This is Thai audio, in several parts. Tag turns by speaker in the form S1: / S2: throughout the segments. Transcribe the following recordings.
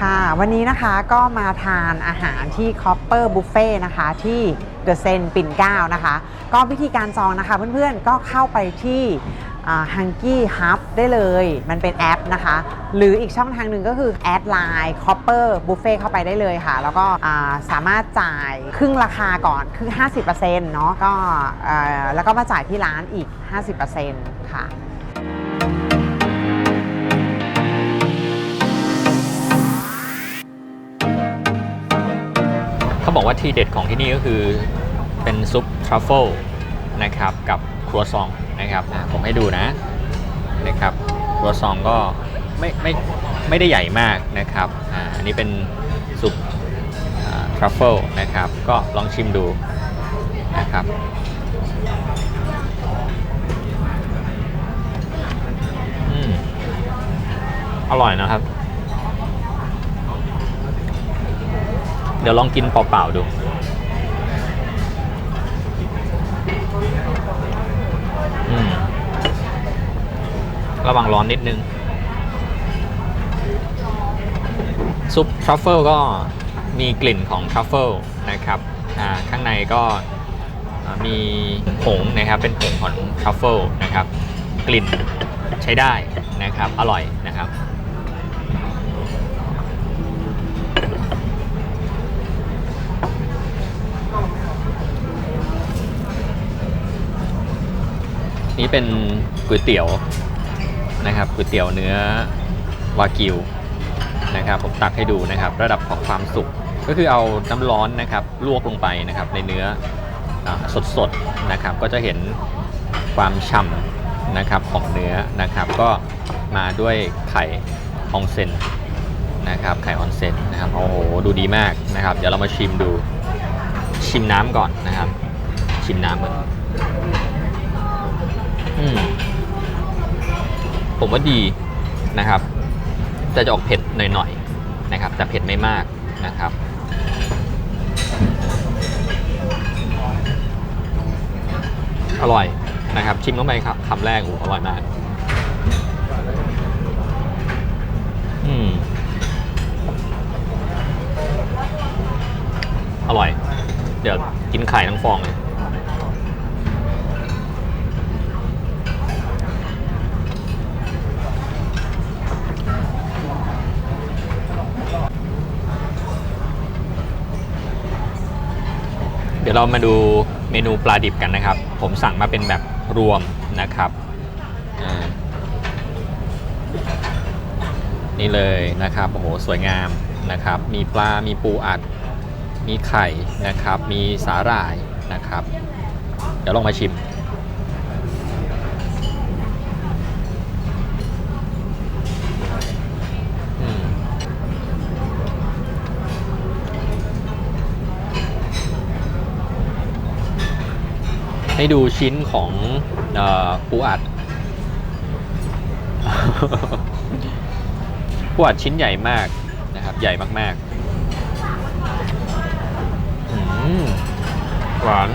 S1: ค่ะ วันนี้นะคะก็มาทานอาหารที่ Copper Buffet นะคะที่ The s e n ปิ่นเกล้านะคะ ก็วิธีการจองนะคะเพื่อนๆก็เข้าไปที่ฮังกี้ฮับได้เลย มันเป็นแอปนะคะ หรืออีกช่องทางหนึ่งก็คือแอดไลน์ Copper Buffet เข้าไปได้เลยค่ะ แล้วก็สามารถจ่ายครึ่งราคาก่อนคือ 50%เนาะก็เอ่อแล้วก็มาจ่ายที่ร้านอีก 50%ค่ะ
S2: เขาบอกว่าทีเด็ดของที่นี่ก็คือเป็นซุปทรัฟเฟิลนะครับกับครัวซองนะครับผมให้ดูนะนะครับครัวซองก็ไม่ไม่ไม่ได้ใหญ่มากนะครับอ่าอันนี้เป็นซุปทรัฟเฟิลนะครับก็ลองชิมดูนะครับอืมอร่อยนะครับ เดี๋ยวลองกินเปล่าๆดู ระวังร้อนนิดนึง ซุปทรัฟเฟิลก็มีกลิ่นของทรัฟเฟิลนะครับอ่าข้างในก็มีผงนะครับ เป็นผงของทรัฟเฟิลนะครับ กลิ่นใช้ได้นะครับ อร่อยนะครับ นี่เป็นก๋วยเตี๋ยวนะครับก๋วยเตี๋ยวเนื้อวากิวนะครับผมตักให้ดูนะครับ ระดับของความสุกก็คือเอาน้ำร้อนนะครับลวกลงไปนะครับในเนื้อสดสดๆนะครับ ก็จะเห็นความฉ่ำนะครับของเนื้อนะครับ ก็มาด้วยไข่อองเซนนะครับไข่ออนเซนนะครับโอ้โหดูดีมากนะครับ เดี๋ยวเรามาชิมดูชิมน้ำก่อนนะครับ ชิมน้ำก่อน ผมว่าดีนะครับ แต่จะออกเผ็ดหน่อยๆนะครับ แต่เผ็ดไม่มากนะครับ อร่อยนะครับ ชิมเข้าไปครับคำแรกโอ้อร่อยมาก อืมอร่อย เดี๋ยวกินไข่ทั้งฟองเลย เรามาดูเมนูปลาดิบกันนะครับ ผมสั่งมาเป็นแบบรวมนะครับ นี่เลยนะครับโอ้โหสวยงามนะครับ มีปลา มีปูอัด มีไข่นะครับ มีสาหร่ายนะครับ เดี๋ยวลองมาชิม ให้ดูชิ้นของปูอัดปูอัดชิ้นใหญ่มากนะครับ ใหญ่มากๆหวาน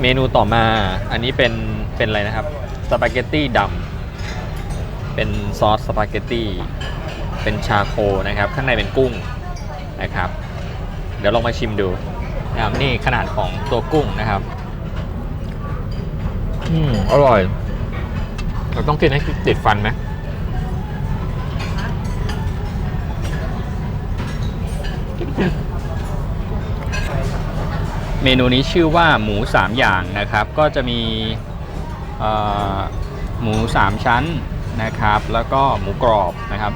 S2: เมนูต่อมา อันนี้เป็นเป็นอะไรนะครับสปาเกตตี้ดำเป็นซอสสปาเกตตี้เป็นชาโคนะครับ ข้างในเป็นกุ้งนะครับ เดี๋ยวลองมาชิมดู นะครับนี่ขนาดของตัวกุ้งนะครับ อืมอร่อย เราต้องกินให้ติดฟันไหมเมนูนี้ชื่อว่าหมู 3 อย่างนะครับ ก็จะมีหมู 3 ชั้นนะครับ แล้วก็หมูกรอบนะครับ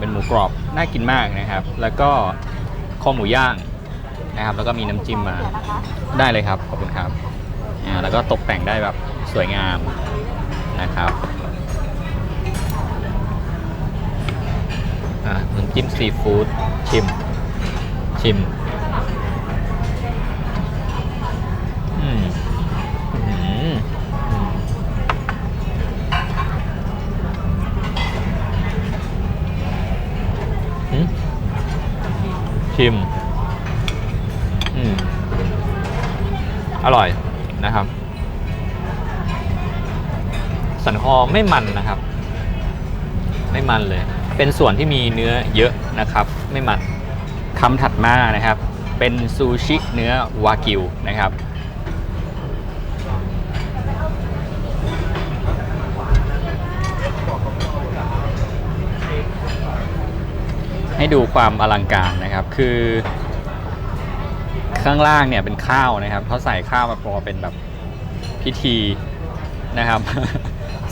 S2: เป็นหมูกรอบน่ากินมากนะครับ แล้วก็ข้อหมูย่าง นะครับ แล้วก็มีน้ำจิ้มมาได้เลยครับขอบคุณครับอ่าแล้วก็ตกแต่งได้แบบสวยงามนะครับอ่าน้ำจิ้มซีฟู้ดชิมชิมอืมอืมชิม อืม อร่อยนะครับ สันคอไม่มันนะครับ ไม่มันเลย เป็นส่วนที่มีเนื้อเยอะนะครับ ไม่มันคำถัดมานะครับ เป็นซูชิเนื้อวากิวนะครับให้ดูความอลังการนะครับ คือ ข้างล่างเนี่ยเป็นข้าวนะครับเขาใส่ข้าวมาพอเป็นแบบพิธีนะครับ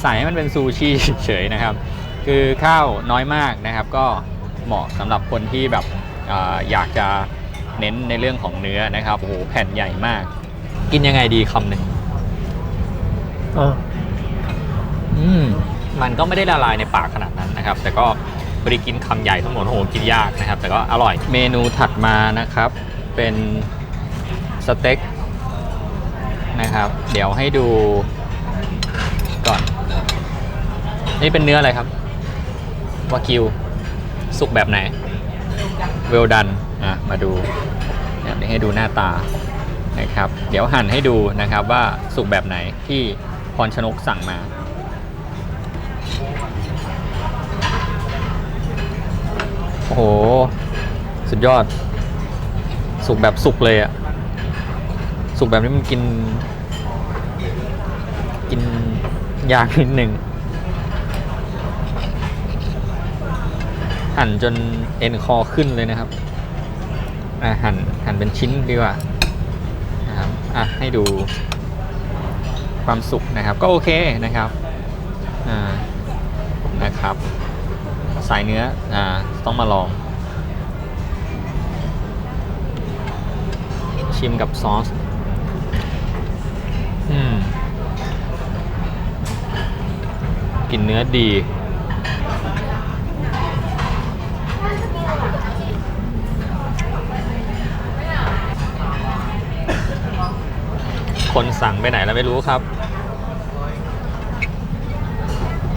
S2: ใส่ให้มันเป็นซูชิเฉยๆนะครับ คือข้าวน้อยมากนะครับ ก็เหมาะสำหรับคนที่แบบอาอยากจะเน้นในเรื่องของเนื้อนะครับโอ้โหแผ่นใหญ่มาก กินยังไงดีคำหนึ่งอืมมันก็ไม่ได้ละลายในปากขนาดนั้นนะครับ แต่ก็บริกินคำใหญ่ทั้งหมดโอ้โหกินยากนะครับ แต่ก็อร่อยเมนูถัดมานะครับ เป็น สเต็กนะครับ เดี๋ยวให้ดูก่อน นี่เป็นเนื้ออะไรครับวากิว สุกแบบไหน เวลดันอะมาดูเดี๋ยวให้ดูหน้าตานะครับ เดี๋ยวหั่นให้ดูนะครับว่าสุกแบบไหนที่พรชนกสั่งมาโอ้โห สุดยอด สุกแบบสุกเลยอะ สุกแบบนี้มันกิน กินยากนิดหนึ่งหั่นจนเอ็นคอขึ้นเลยนะครับอะหั่นหั่นเป็นชิ้นดีกว่านะครับอะให้ดูความสุกนะครับ ก็โอเคนะครับอ่านะครับ สายเนื้ออ่าต้องมาลอง ชิมกับซอส กลินเนื้อดี คนสั่งไปไหนแล้วไม่รู้ครับ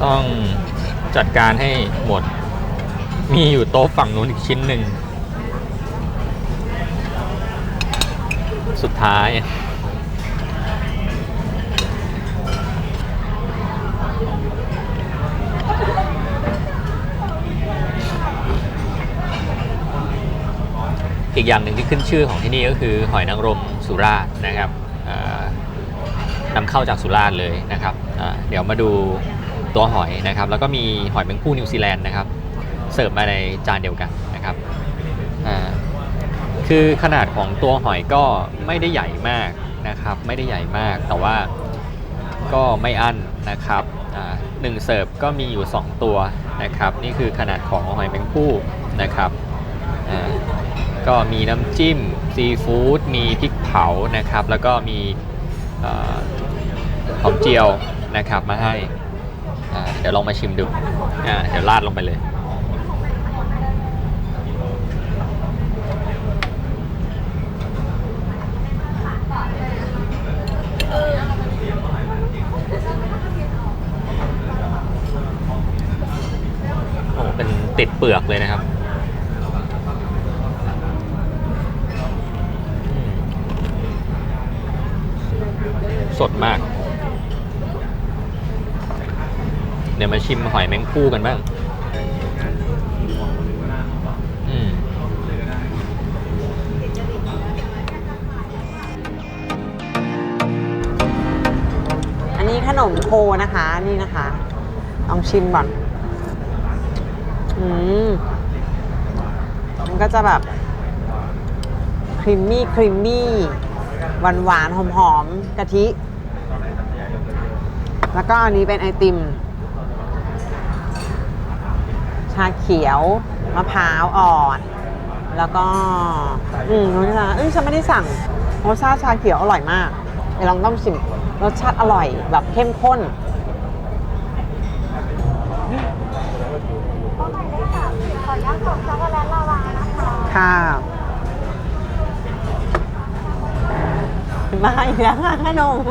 S2: ต้องจัดการให้หมด มีอยู่โต๊ะฝั่งนู้นอีกชิ้นหนึ่ง สุดท้าย อีกอย่างหนึ่งที่ขึ้นชื่อของที่นี่ก็คือหอยนางรมสุราษฎร์นะครับนำเข้าจากสุราษฎร์เลยนะครับเดี๋ยวมาดูตัวหอยนะครับ แล้วก็มีหอยแมงผู้นิวซีแลนด์นะครับ เสิร์ฟมาในจานเดียวกันนะครับคือขนาดของตัวหอยก็ไม่ได้ใหญ่มากนะครับ ไม่ได้ใหญ่มากแต่ว่าก็ไม่อั้นนะครับหนึ่งเสิร์ฟก็มีอยู่ 2 ตัวนะครับ นี่คือขนาดของหอยแมงผู้นะครับ ก็มีน้ำจิ้มซีฟู้ดมีพริกเผานะครับ แล้วก็มีหอมเจียวนะครับมาให้เดี๋ยวลองมาชิมดูเดี๋ยวราดลงไปเลย โอ้โหเป็นติดเปลือกเลยนะครับ สดมาก เดี๋ยวมาชิมหอยแมงคู่กันบ้างอั
S1: นนี้ขนมโคนะคะนี่นะคะ ลองชิมก่อน อืมมันก็จะแบบครีมมี่ครีมมี่หวานหวานหอมหอมกะทิ แล้วก็อันนี้เป็นไอติม ชาเขียว มะพร้าวอ่อน แล้วก็ อืมน้องชาเอ้ยฉันไม่ได้สั่งรสชาติชาเขียวอร่อยมากเดี๋ยวลองต้องชิมรสชาติอร่อยแบบเข้มข้น
S3: ก็หมายเลขสามสิบขออนุญาตส่งช็อกโกแลตลาวานะคะ
S1: ค่ะมาอีกแล้วค่ะขนม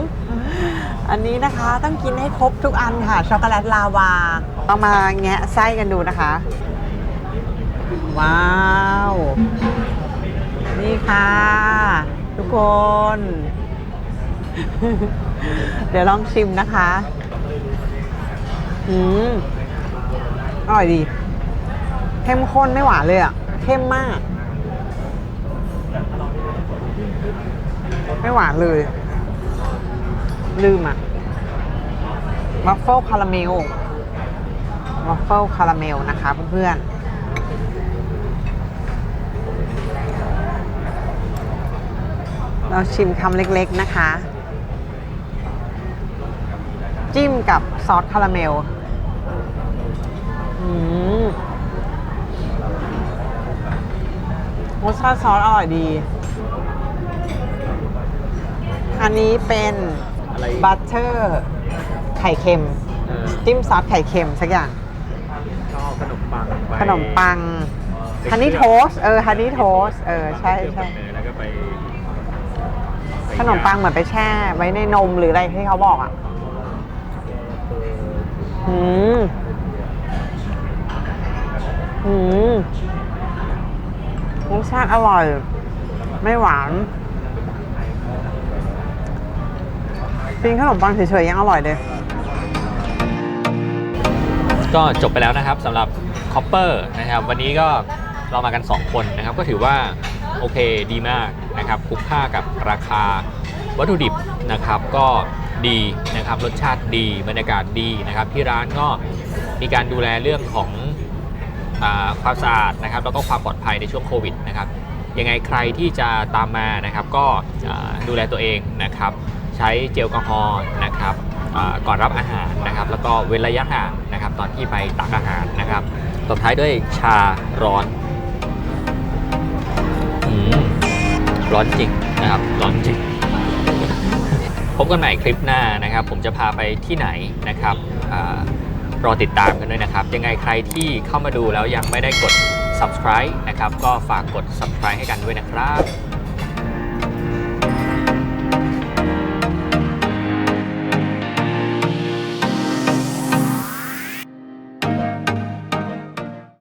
S1: อันนี้นะคะต้องกินให้ครบทุกอันค่ะช็อกโกแลตลาวาต้องมาแงะไส้กันดูนะคะ ว้าว นี่ค่ะ ทุกคน เดี๋ยวลองชิมนะคะอืมอร่อยดีเข้มข้นไม่หวานเลยอะเข้มมาก ไม่หวานเลย ลืมอะวัฟเฟิลคาราเมลวัฟเฟิลคาราเมลนะคะ เพื่อนๆ เราชิมคำเล็กๆนะคะ จิ้มกับซอสคาราเมลอืมรสชาติซอสอร่อยดี อันนี้เป็น
S2: อะไร
S1: บัตเตอร์ไข่เค็ม
S2: เออ
S1: จิ้มซอสไข่เค็มสักอย่าง
S2: ชอบขนมปังไป
S1: ขนมปัง
S2: ไป
S1: ฮันนี่
S2: เค
S1: โท
S2: ลือบ
S1: สเออ ฮันนี่โทสเออ ใช่
S2: เคลือบ
S1: ใช่
S2: กับเนยแล้วก็ไปไป
S1: ขนมปังเหมือนไปแช่ไว้ในนมหรืออะไรที่เขาบอกอะอืมอืมรสชาติอร่อย ไม่หวาน กินขนมปังเฉยๆยังอร่อยเลย
S2: ก็จบไปแล้วนะครับสำหรับคอปเปอร์นะครับวันนี้ก็เรามากัน 2 คนนะครับ ก็ถือว่าโอเคดีมากนะครับคุ้มค่ากับราคาวัตถุดิบนะครับก็ดีนะครับรสชาติดีบรรยากาศดีนะครับ ที่ร้านก็มีการดูแลเรื่องของอความสะอาดนะครับแล้วก็ความปลอดภัยในช่วงโควิดนะครับยังไงใครที่จะตามมานะครับ ก็ดูแลตัวเองนะครับ ใช้เจลแอลกอฮอล์นะครับก่อนรับอาหารนะครับ แล้วก็เว้นระยะห่างนะครับ ตอนที่ไปตักอาหารนะครับตบท้ายด้วยชาร้อนอร้อนจริงนะครับ ร้อนจริง พบกันใหม่คลิปหน้านะครับ ผมจะพาไปที่ไหนนะครับอรอติดตามกันด้วยนะครับ ยังไงใครที่เข้ามาดูแล้วยังไม่ได้กด subscribe นะครับ ก็ฝากกด subscribe ให้กันด้วยนะครับ